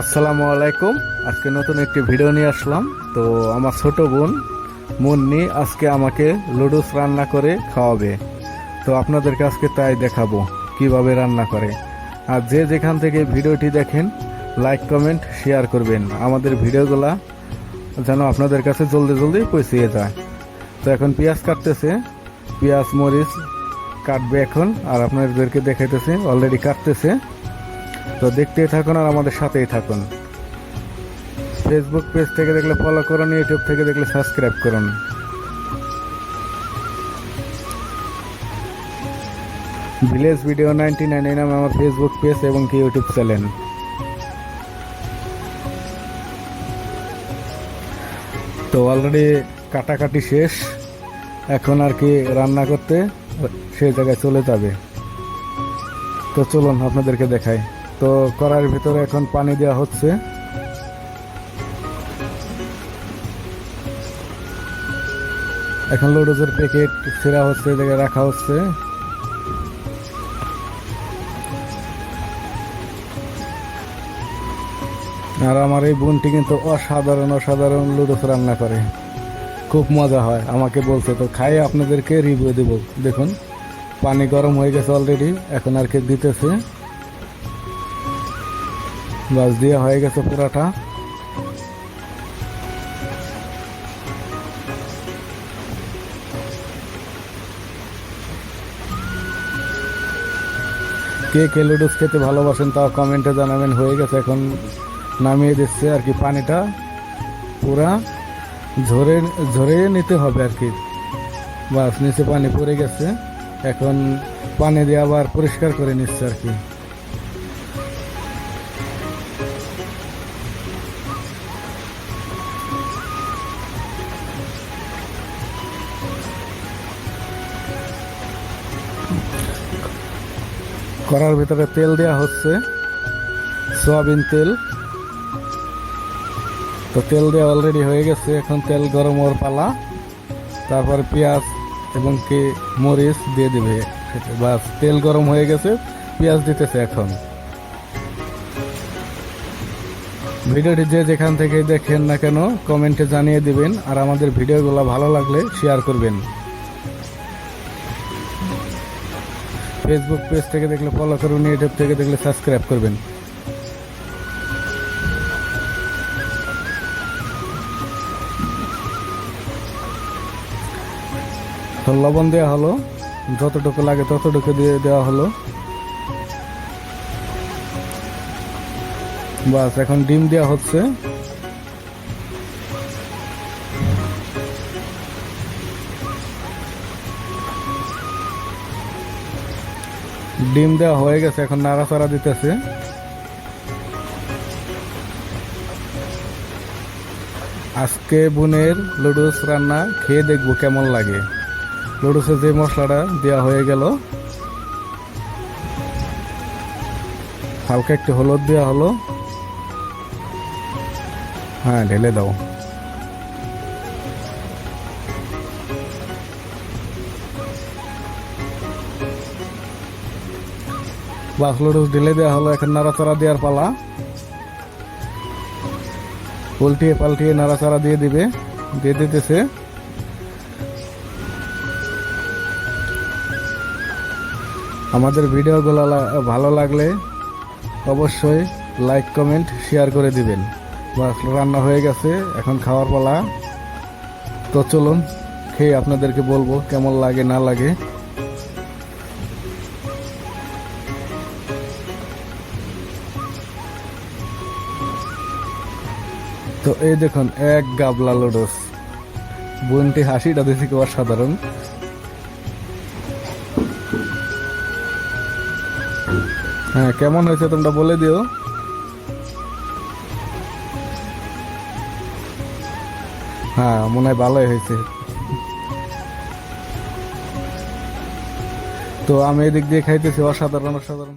আসসালামু আলাইকুম। আজকে নতুন একটি ভিডিও নিয়ে আসলাম। তো আমার ছোট বোন মুন্নি আজকে আমাকে লুডুস রান্না করে খাওয়াবে। তো আপনাদেরকে আজকে তাই দেখাবো, কীভাবে রান্না করে। আর যে যেখান থেকে ভিডিওটি দেখেন, লাইক, কমেন্ট, শেয়ার করবেন। আমাদের ভিডিওগুলা যেন আপনাদের কাছে জলদি জলদি পৌঁছিয়ে যায়। তো এখন পেঁয়াজ কাটতেছে। পেঁয়াজ, মরিচ কাটবে এখন। আর আপনাদেরকে দেখাইতেছে অলরেডি কাটতেছে। তো দেখতেই থাকুন আর আমাদের সাথেই থাকুন। ফেসবুক পেজ থেকে দেখলে ফলো করুন ইউটিউব থেকে দেখলে সাবস্ক্রাইব করুন। ভিলেজ ভিডিও নাইনটি নাইন এই নামে আমার ফেসবুক পেজ এবং কি ইউটিউব চ্যানেল তো অলরেডি কাটাকাটি শেষ। এখন আর কি রান্না করতে, সেই জায়গায় চলে যাবে। তো চলুন আপনাদেরকে দেখাই। তো কড়াইয়ের ভিতরে এখন পানি দেওয়া হচ্ছে। এখন লুডুসের প্যাকেট ছেঁড়া হচ্ছে জায়গায় রাখা হচ্ছে। আর আমার এই বোনটি কিন্তু অসাধারণ অসাধারণ লুডুস রান্না করে। খুব মজা হয়, আমাকে বলছে, তো খাই, আপনাদেরকে রিভিউ দেব। দেখুন, পানি গরম হয়ে গেছে অলরেডি এখন আর কি দিতেছে। বাস দিয়ে হয়ে গেছে পুরাটা। কে কে লুডুস খেতে ভালোবাসেন তা কমেন্টে জানাবেন, হয়ে গেছে এখন নামিয়ে দিচ্ছে আর কি পানিটা। পুরা ঝরে ঝরে নিতে হবে আর কি। বাস, নিচে পানি পড়ে গেছে। এখন পানি দিয়ে আবার পরিষ্কার করে নিচ্ছে আর কি। করার ভিতরে তেল দেওয়া হচ্ছে। সয়াবিন তেল। তো তেল দেওয়া অলরেডি হয়ে গেছে। এখন তেল গরম ওর পালা। তারপর পেঁয়াজ এবং কি মরিচ দিয়ে দিবে। বাস, তেল গরম হয়ে গেছে। পেঁয়াজ দিতেছে এখন। ভিডিওটি যে যেখান থেকে দেখেন না কেন, কমেন্টে জানিয়ে দিবেন। আর আমাদের ভিডিওগুলো ভালো লাগলে শেয়ার করবেন। ফেসবুক পেজ থেকে দেখলে ফলো করুন ইউটিউব থেকে দেখলে সাবস্ক্রাইব করবেন। লবণ দেওয়া হলো, যতটুকু লাগে ততটুকু দিয়ে দেওয়া হলো। বাস, এখন ডিম দেওয়া হচ্ছে। ডিম দেওয়া হয়ে গেছে, এখন নাড়াচাড়া দিতেছে। আজকে বোনের লুডুস রান্না খেয়ে দেখব কেমন লাগে। লুডুসে যে মশলাটা দেওয়া হয়ে গেল, হালকা একটু হলুদ দেওয়া হলো। হ্যাঁ ঢেলে দাও। বাস লুডুস ঢেলে দেওয়া হলো, এখন নাড়াচাড়া দেওয়ার পালা। উল্টিয়ে পাল্টিয়ে নাড়াচাড়া দিয়ে দিবে, দিয়ে দিতেছে। আমাদের ভিডিওগুলো ভালো লাগলে অবশ্যই লাইক, কমেন্ট, শেয়ার করে দিবেন। বাস রান্না হয়ে গেছে, এখন খাওয়ার পালা। তো চলুন, খেয়ে আপনাদেরকে বলব কেমন লাগে, না লাগে। তো এই দেখুন, এক গাবলা লুডুস বোনটি হাসিটা দেখি কি অসাধারণ। হ্যাঁ কেমন হয়েছে তোমরা বলে দিও। হ্যাঁ মনে হয় ভালোই হয়েছে। তো আমি এদিক দিয়ে খাইতেছি, অসাধারণ অসাধারণ।